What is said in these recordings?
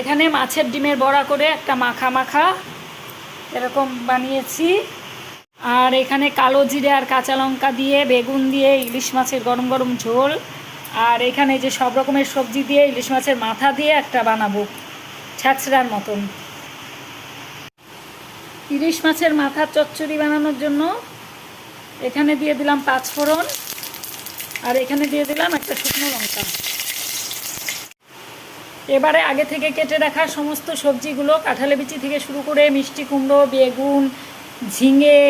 এখানে মাছের ডিমের বড়া করে একটা মাখা মাখা এরকম বানিয়েছি। আর এখানে কালো জিরে আর কাঁচা লঙ্কা দিয়ে, বেগুন দিয়ে, ইলিশ মাছের গরম গরম ঝোল। আর এখানে যে সব রকমের সবজি দিয়ে, ইলিশ মাছের মাথা দিয়ে একটা বানাবো, ছ্যাঁচড়ার মতন। ইলিশ মাছের মাথার চচ্চড়ি বানানোর জন্য এখানে দিয়ে দিলাম পাঁচ ফোড়ন আর এখানে দিয়ে দিলাম একটা শুকনো লঙ্কা। এবারে আগে থেকে কেটে রাখা সমস্ত সবজিগুলো কাঁঠালে বিচি থেকে শুরু করে মিষ্টি কুমড়ো, বেগুন, ঝিঙে,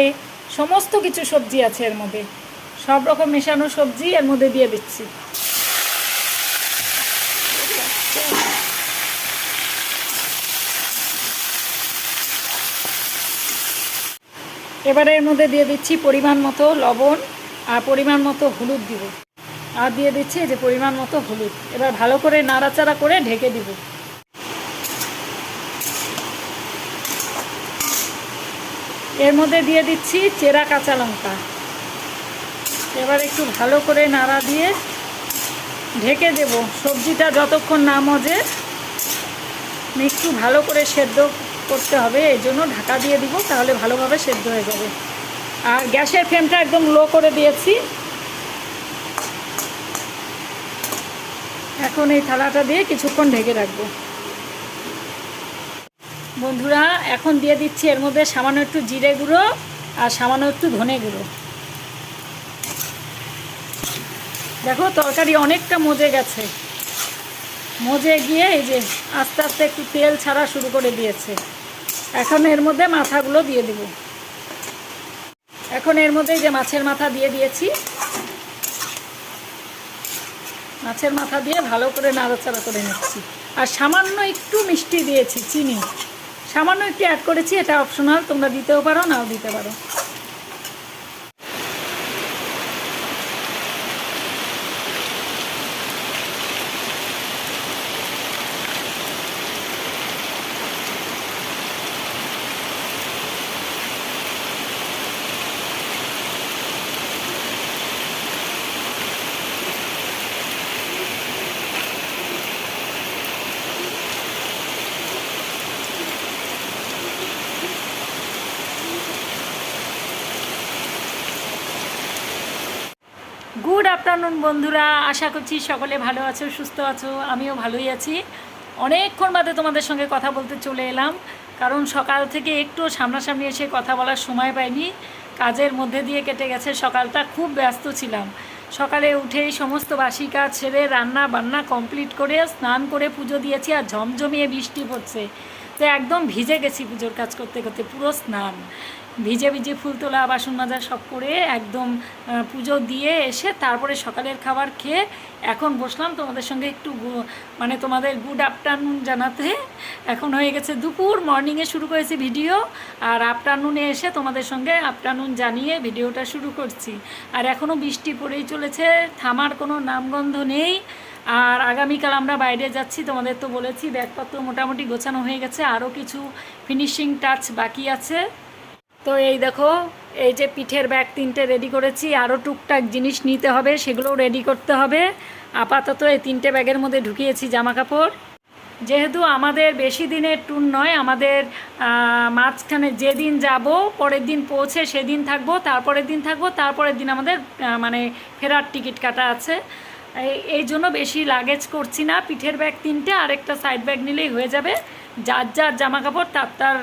সমস্ত কিছু সবজি আছে এর মধ্যে। সব রকম মেশানো সবজি এর মধ্যে দিয়ে দিচ্ছি। এবারে এর মধ্যে দিয়ে দিচ্ছি পরিমাণ মতো লবণ আর পরিমাণ মতো হলুদ দিব। আর দিয়ে দিচ্ছি যে পরিমাণ মতো হলুদ। এবার ভালো করে নাড়াচাড়া করে ঢেকে দিব। এর মধ্যে দিয়ে দিচ্ছি চেরা কাঁচা লঙ্কা। এবার একটু ভালো করে নাড়া দিয়ে ঢেকে দেব। সবজিটা যতক্ষণ না মজে, একটু ভালো করে সেদ্ধ করতে হবে। এই জন্য ঢাকা দিয়ে দিব, তাহলে ভালোভাবে সেদ্ধ হয়ে যাবে। আর গ্যাসের ফ্লেমটা একদম লো করে দিয়েছি। এখন এই থালাটা দিয়ে কিছুক্ষণ ঢেকে রাখব। বন্ধুরা, এখন দিয়ে দিচ্ছি এর মধ্যে সামান্য একটু জিরে গুঁড়ো আর সামান্য একটু ধনে গুঁড়ো। দেখো, তরকারি অনেকটা মজে গেছে। মজে গিয়ে এই যে আস্তে আস্তে একটু তেল ছাড়া শুরু করে দিয়েছে। এখন এর মধ্যে মাথাগুলো দিয়ে দিব। এখন এর মধ্যে যে মাছের মাথা দিয়ে দিয়েছি। মাছের মাথা দিয়ে ভালো করে নাড়াচাড়া করে নিচ্ছি। আর সামান্য একটু মিষ্টি দিয়েছি, চিনি। সামান্য একটু অ্যাড করেছি, এটা অপশনাল তোমরা দিতেও পারো, নাও দিতে পারো গুড আফটারনুন বন্ধুরা, আশা করছি সকলে ভালো আছো, সুস্থ আছো, আমিও ভালোই আছি। অনেকক্ষণ বাদে তোমাদের সঙ্গে কথা বলতে চলে এলাম, কারণ সকাল থেকে একটু সামনাসামনি এসে কথা বলার সময় পাইনি। কাজের মধ্যে দিয়ে কেটে গেছে, সকালটা খুব ব্যস্ত ছিলাম। সকালে উঠেই সমস্ত বাসি কাজ ছেড়ে রান্না বান্না কমপ্লিট করে স্নান করে পুজো দিয়েছি আর ঝমঝমিয়ে বৃষ্টি পড়ছে। তো একদম ভিজে গেছি পুজোর কাজ করতে করতে, পুরো স্নান। ভিজে ভিজে ফুল তোলা, বাসন মাজা সব করে একদম পুজো দিয়ে এসে তারপরে সকালের খাবার খেয়ে এখন বসলাম। তোমাদের সঙ্গে একটু মানে তোমাদের গুড আফটারনুন জানাতে। এখন হয়ে গেছে দুপুর মর্নিংয়ে শুরু করেছি ভিডিও আর আফটারনুনে এসে তোমাদের সঙ্গে আফটারনুন জানিয়ে ভিডিওটা শুরু করছি। আর এখনও বৃষ্টি পড়েই চলেছে, থামার কোনো নামগন্ধ নেই। আর আগামীকাল আমরা বাইরে যাচ্ছি, তোমাদের তো বলেছি, ব্যাগপত্র মোটামুটি গোছানো হয়ে গেছে আরও কিছু ফিনিশিং টাচ বাকি আছে। তো এই দেখো, এই যে পিঠের ব্যাগ তিনটে রেডি করেছি আরও টুকটাক জিনিস নিতে হবে, সেগুলোও রেডি করতে হবে। আপাতত এই তিনটে ব্যাগের মধ্যে ঢুকিয়েছি জামা কাপড় যেহেতু আমাদের বেশি দিনের ট্যুর নয়, আমাদের মাঝখানে যেদিন যাব, পরের দিন পৌঁছে সেদিন থাকব, তারপরের দিন থাকব, তারপরের দিন আমাদের মানে ফেরার টিকিট কাটা আছে। এই জন্য বেশি লাগেজ করছি না, পিঠের ব্যাগ তিনটে আর একটা সাইড ব্যাগ নিলেই হয়ে যাবে। যার যার জামা কাপড় তার তার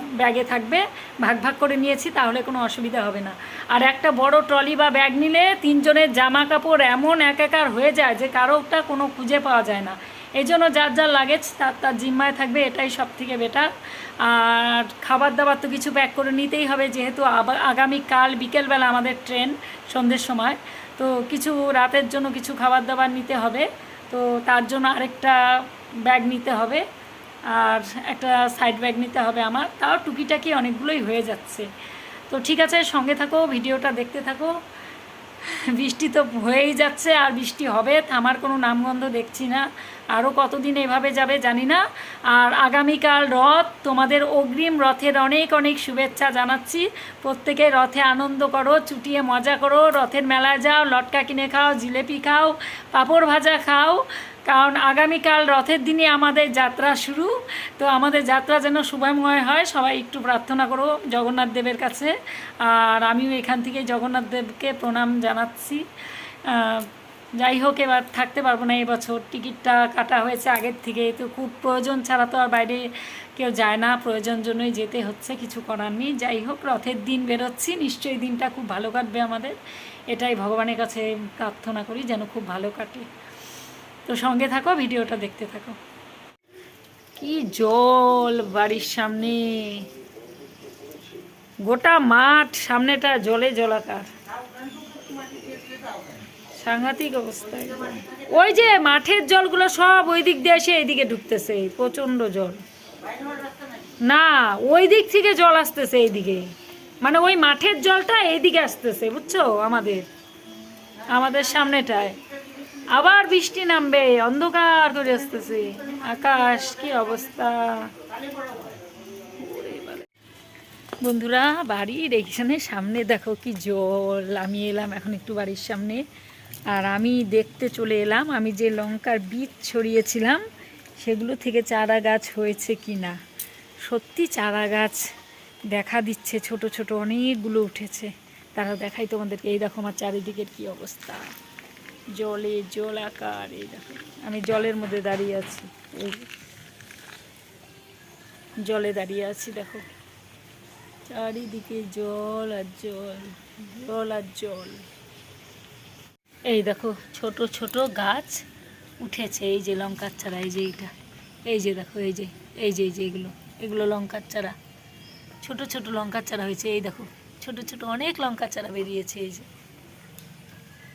ব্যাগে থাকবে, ভাগ ভাগ করে নিয়েছি, তাহলে কোনো অসুবিধা হবে না। আর একটা বড় ট্রলি বা ব্যাগ নিলে তিনজনের জামা কাপড় এমন একাকার হয়ে যায় যে কারোটা কোনো খুঁজে পাওয়া যায় না। এই জন্য যার যার লাগেজ, তার তার জিম্মায় থাকবে, এটাই সব থেকে বেটার আর খাবার দাবার তো কিছু প্যাক করে নিতেই হবে, যেহেতু আবা- আগামীকাল বিকেলবেলা আমাদের ট্রেন সন্ধ্যের সময়। তো কিছু রাতের জন্য কিছু খাবার দাবার নিতে হবে, তো তার জন্য আরেকটা ব্যাগ নিতে হবে। আর একটা সাইড ব্যাগ নিতে হবে আমার। তাও টুকিটাকি অনেকগুলোই হয়ে যাচ্ছে। তো ঠিক আছে, সঙ্গে থাকো, ভিডিওটা দেখতে থাকো। বৃষ্টি তো হয়েই যাচ্ছে আর বৃষ্টি হবে থামার কোনো নামগন্ধ দেখছি না। আরও কতদিন এভাবে যাবে জানি না। আর আগামীকাল রথ, তোমাদের অগ্রিম রথের অনেক অনেক শুভেচ্ছা জানাচ্ছি। প্রত্যেকে রথে আনন্দ করো, চুটিয়ে মজা করো, রথের মেলায় যাও, লটকা কিনে খাও, জিলেপি খাও, পাঁপড় ভাজা খাও। কারণ আগামীকাল রথের দিনে আমাদের যাত্রা শুরু। তো আমাদের যাত্রা যেন শুভময় হয়, সবাই একটু প্রার্থনা করো জগন্নাথ দেবের কাছে। আর আমিও এখান থেকে জগন্নাথ দেবকে প্রণাম জানাচ্ছি। যাই হোক, এবার থাকতে পারব না এবছর। টিকিটটা কাটা হয়েছে আগের থেকে, তো খুব প্রয়োজন ছাড়া তো আর বাইরে কেউ যায় না। প্রয়োজন জন্যই যেতে হচ্ছে, কিছু করার নেই। যাই হোক, রথের দিন বেরোচ্ছি। নিশ্চয়ই দিনটা খুব ভালো কাটবে আমাদের। এটাই ভগবানের কাছে প্রার্থনা করি, যেন খুব ভালো কাটে। তো সঙ্গে থাকো, ভিডিওটা দেখতে থাকো। কি জল বাড়ির সামনে। গোটা মাঠ সামনেটা জলে জলাকার। সাংঘাতিক অবস্থা। একদম। ওই যে মাঠের জলগুলো সব ওই দিক দিয়ে এসে এইদিকে ঢুকতেছে, প্রচণ্ড জল। না, ওই দিক থেকে জল আসতেছে এইদিকে। মানে ওই মাঠের জলটা এইদিকে আসতেছে, বুঝছ? আমাদের। আমাদের সামনেটায়। আবার বৃষ্টি নামবে, অন্ধকার করে আসতেছে। আকাশ কি অবস্থা? বন্ধুরা, বাড়ির এইখানে সামনে দেখো কি জল। আমি এলাম এখন একটু বাড়ির সামনে। আর আমি দেখতে চলে এলাম, আমি যে লঙ্কার বীজ ছড়িয়েছিলাম, সেগুলো থেকে চারা গাছ হয়েছে কি না সত্যি চারা গাছ দেখা দিচ্ছে, ছোট ছোট অনেকগুলো উঠেছে। তারা দেখাই তোমাদেরকে। এই দেখো আমার চারিদিকের কি অবস্থা। জলে জল আকার, এই দেখো। আমি জলের মধ্যে দাঁড়িয়ে আছি। এই জলে দাঁড়িয়ে আছি, দেখো। চারিদিকে জল আর জল জল আর জল। এই দেখো, ছোট ছোট গাছ উঠেছে। এই যে লঙ্কার চারা, এই যে এইটা। এই যে দেখো, এই যে এই যে এই যে এগুলো। এগুলো লঙ্কার চারা। ছোট ছোট লঙ্কার চারা হয়েছে। এই দেখো, ছোট ছোট অনেক লঙ্কার চারা বেরিয়েছে। এই যে।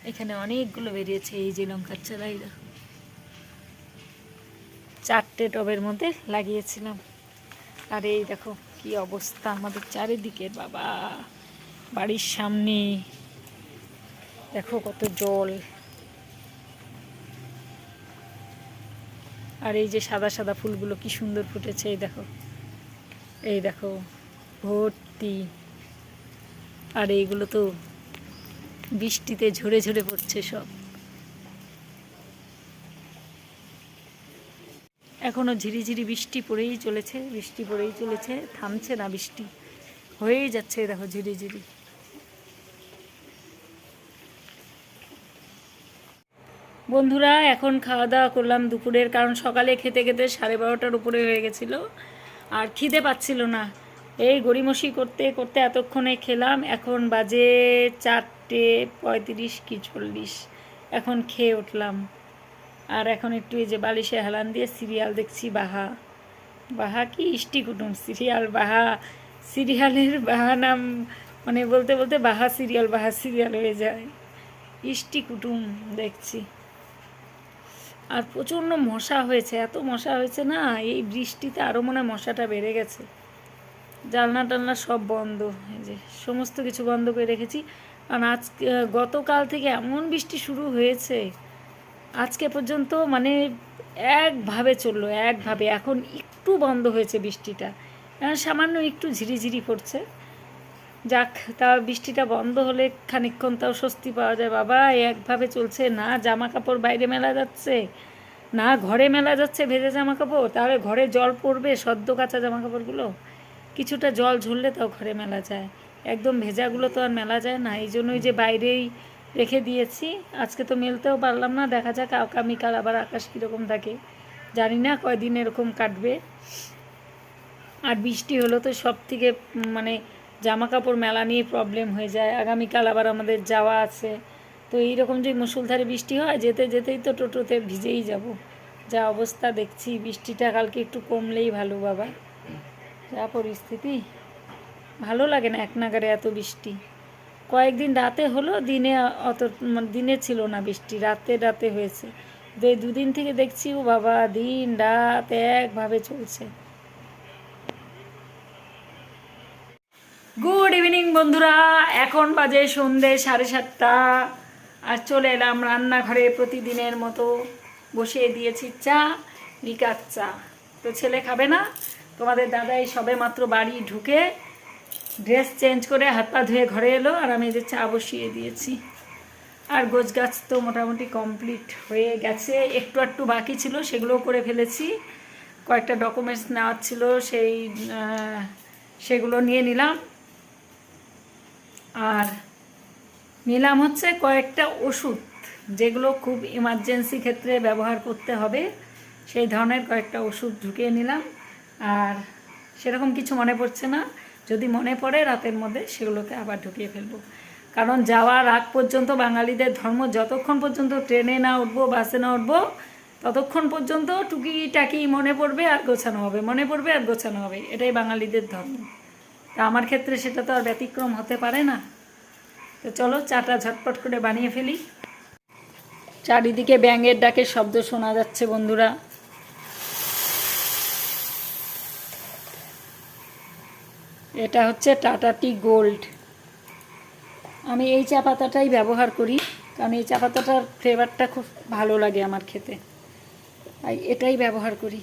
এখানে অনেকগুলো বেরিয়েছে এই যে লঙ্কার চারা এই দেখো। চারটে টবের মধ্যে লাগিয়েছিলাম। আর এই দেখো কি অবস্থা আমাদের চারিদিকের, বাবা। বাড়ির সামনে। দেখো কত জল। আর এই যে সাদা সাদা ফুলগুলো কি সুন্দর ফুটেছে, এই দেখো। এই দেখো, ভর্তি। আর এইগুলো তো বৃষ্টিতে ঝরে ঝরে পড়ছে সব। এখনও ঝিরিঝিরি বৃষ্টি পড়েই চলেছে, বৃষ্টি পড়েই চলেছে, থামছে না বৃষ্টি। হয়েই যাচ্ছে দেখো ঝিরিঝিরি। বন্ধুরা, এখন খাওয়া দাওয়া করলাম দুপুরের, কারণ সকালে খেতে খেতে সাড়ে বারোটার উপরে হয়ে গেছিল। আর খিদে পাচ্ছিল না। এই গড়িমসি করতে করতে এতক্ষণে খেলাম, এখন বাজে চারটে পঁয়ত্রিশ কি চল্লিশ। এখন খেয়ে উঠলাম। আর এখন একটু এই যে বালিশে হেলান দিয়ে সিরিয়াল দেখছি, বাহা। বাহা কি ইষ্টি কুটুম সিরিয়াল, বাহা। সিরিয়ালের বাহা নাম মানে বলতে বলতে বাহা সিরিয়াল বাহা সিরিয়াল হয়ে যায়। ইষ্টি কুটুম দেখছি। আর প্রচণ্ড মশা হয়েছে, এত মশা হয়েছে না, এই বৃষ্টিতে আরও মনে মশাটা বেড়ে গেছে। জানলা টালনা সব বন্ধ, এই যে সমস্ত কিছু বন্ধ করে রেখেছি। কারণ আজ গতকাল থেকে এমন বৃষ্টি শুরু হয়েছে, আজকে পর্যন্ত মানে একভাবে চলল, একভাবে। এখন একটু বন্ধ হয়েছে বৃষ্টিটা সামান্য একটু ঝিরিঝিরি পড়ছে। যাক, তা বৃষ্টিটা বন্ধ হলে খানিকক্ষণ তাও স্বস্তি পাওয়া যায়। বাবা একভাবে চলছে, না জামা কাপড় বাইরে মেলা যাচ্ছে, না ঘরে মেলা যাচ্ছে ভেজে জামা কাপড় তাহলে ঘরে জল পড়বে সদ্য কাঁচা জামা কাপড়গুলো কিছুটা জল ঝরলে তাও ঘরে মেলা যায়। একদম ভেজাগুলো তো আর মেলা যায় না, এই জন্যই যে বাইরেই রেখে দিয়েছি। আজকে তো মেলতেও পারলাম না, দেখা যাক আগামীকাল আবার আকাশ কীরকম থাকে। জানি না কয়দিন এরকম কাটবে। আর বৃষ্টি হলো তো সব থেকে মানে জামা কাপড় মেলা নিয়ে প্রবলেম হয়ে যায়। আগামীকাল আবার আমাদের যাওয়া আছে। তো এইরকম যে মুসুলধারে বৃষ্টি হয়, যেতে যেতেই তো টোটোতে ভিজেই যাব। যা অবস্থা দেখছি, বৃষ্টিটা কালকে একটু কমলেই ভালো, বাবা। যা পরিস্থিতি। ভালো লাগে না এক নাগারে এত বৃষ্টি। কয়েকদিন রাতে হলো, দিনে অত মানে দিনে ছিল না বৃষ্টি, রাতে রাতে হয়েছে। তো দুদিন থেকে দেখছি, ও বাবা, দিন রাত একভাবে চলছে। গুড ইভিনিং বন্ধুরা, এখন বাজে সন্ধে সাড়ে সাতটা। আর চলে এলাম রান্নাঘরে প্রতিদিনের মতো। বসিয়ে দিয়েছি চা লিকার চা। তো ছেলে খাবে না, তোমাদের দাদাই সবে মাত্র বাড়ি ঢুকে ড্রেস চেঞ্জ করে হাত পা ধুয়ে ঘরে এলো, আর আমি যে চা বসিয়ে দিয়েছি। আর গোছ গাছ তো মোটামুটি কমপ্লিট হয়ে গেছে। একটু একটু বাকি ছিল, সেগুলোও করে ফেলেছি। কয়েকটা ডকুমেন্টস নেওয়ার ছিল, সেই সেগুলো নিয়ে নিলাম। আর নিলাম হচ্ছে কয়েকটা ওষুধ, যেগুলো খুব ইমার্জেন্সি ক্ষেত্রে ব্যবহার করতে হবে। সেই ধরনের কয়েকটা ওষুধ ঢুকিয়ে নিলাম। আর সেরকম কিছু মনে পড়ছে না। যদি মনে পড়ে রাতের মধ্যে সেগুলোকে আবার ঢুকিয়ে ফেলব। কারণ যাওয়ার আগ পর্যন্ত বাঙালিদের ধর্ম যতক্ষণ পর্যন্ত ট্রেনে না উঠবো, বাসে না উঠবো, ততক্ষণ পর্যন্ত টুকি টাকি মনে পড়বে আর গোছানো হবে, মনে পড়বে আর গোছানো হবে। এটাই বাঙালিদের ধর্ম। তা আমার ক্ষেত্রে সেটা তো আর ব্যতিক্রম হতে পারে না। তো চলো চাটা ঝটপট করে বানিয়ে ফেলি। চারিদিকে ব্যাঙের ডাকের শব্দ শোনা যাচ্ছে বন্ধুরা। এটা হচ্ছে টাটা টি গোল্ড। আমি এই চা পাতাটাই ব্যবহার করি, কারণ এই চা পাতাটার ফ্লেভারটা খুব ভালো লাগে আমার খেতে। তাই এটাই ব্যবহার করি।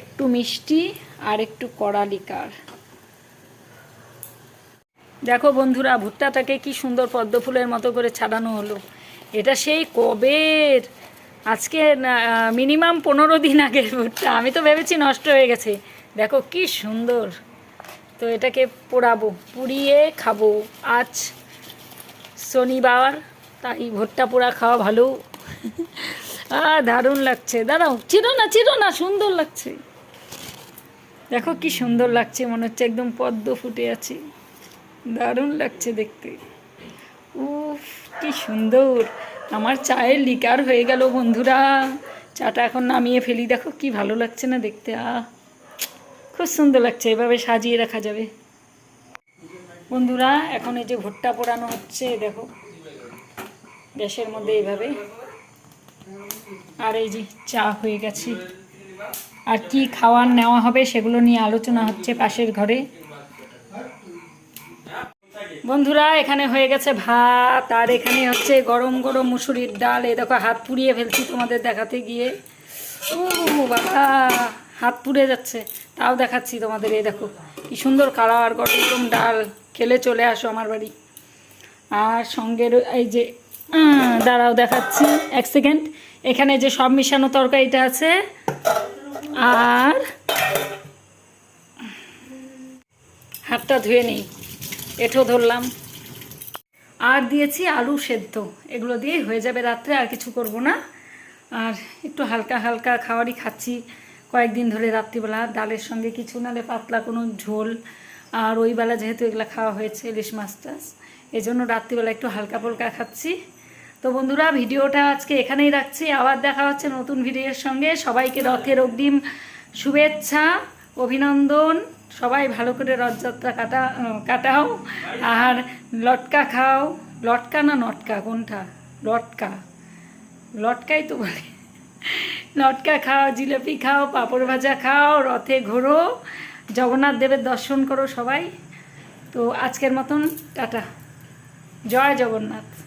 একটু মিষ্টি আর একটু কড়া লিকার। দেখো বন্ধুরা, ভুট্টাটাকে কি সুন্দর পদ্ম ফুলের মতো করে ছাড়ানো হলো। এটা সেই কবের? আজকে মিনিমাম পনেরো দিন আগের ভুট্টা। আমি তো ভেবেছি নষ্ট হয়ে গেছে। দেখো কি সুন্দর। তো এটাকে পোড়াবো, পুড়িয়ে খাব। আজ শনিবার, তাই ভুট্টা পোড়া খাওয়া ভালো। আ, দারুণ লাগছে। দাঁড়াও চিরো না চিরো না, সুন্দর লাগছে। দেখো কি সুন্দর লাগছে, মনে হচ্ছে একদম পদ্ম ফুটে আছে। দারুণ লাগছে দেখতে। উফ, কি সুন্দর। আমার চায়ের লিকার হয়ে গেল বন্ধুরা। চাটা এখন নামিয়ে ফেলি। দেখো কি ভালো লাগছে না দেখতে। আহ। খুব সুন্দর লাগছে, এভাবে সাজিয়ে রাখা যাবে। বন্ধুরা, এখন এই যে ভুট্টা পোড়ানো হচ্ছে, দেখো। গ্যাসের মধ্যে এইভাবে। আর এই যে চা হয়ে গেছে। আর কি খাওয়ার নেওয়া হবে সেগুলো নিয়ে আলোচনা হচ্ছে পাশের ঘরে। বন্ধুরা, এখানে হয়ে গেছে ভাত, আর এখানে হচ্ছে গরম গরম মুসুরির ডাল। এই দেখো, হাত পুড়িয়ে ফেলছি তোমাদের দেখাতে গিয়ে। ও বাবা, হাত পুড়ে যাচ্ছে। তাও দেখাচ্ছি তোমাদের, এই দেখো, কি সুন্দর কালার গরম ডাল। খেলে চলে আসো আমার বাড়ি। আর সঙ্গে এই যে দাঁড়াও, দেখাচ্ছি। এক সেকেন্ড। এখানে যে সব মিশানো তরকারিটা আছে, আর হাতটা ধুয়ে নেই, এঠো ধরলাম। আর দিয়েছি আলু সেদ্ধ। এগুলো দিয়ে হয়ে যাবে রাত্রে, আর কিছু করব না। আর একটু হালকা হালকা খাবারই খাচ্ছি। কয়েকদিন ধরে রাত্রিবেলা ডালের সঙ্গে কিছু নালে পাতলা কোনো ঝোল। আর ওই বেলা যেহেতু এগুলো খাওয়া হয়েছে, ইলিশ মাছ টাছ এই জন্য রাত্রিবেলা একটু হালকা ফুলকা খাচ্ছি। তো বন্ধুরা, ভিডিওটা আজকে এখানেই রাখছি। আবার দেখা হচ্ছে নতুন ভিডিওর সঙ্গে। সবাইকে রথের অগ্রিম শুভেচ্ছা, অভিনন্দন। সবাই ভালো করে রথযাত্রা কাটা কাটাও। আর লটকা খাও। লটকা না নটকা? কোনটা? লটকা। লটকাই তো বলে। লটকা খাও, জিলাপি খাও, পাঁপড় ভাজা খাও, রথে ঘোরো, জগন্নাথ দেবের দর্শন করো সবাই। তো আজকের মতন, টাটা। জয় জগন্নাথ।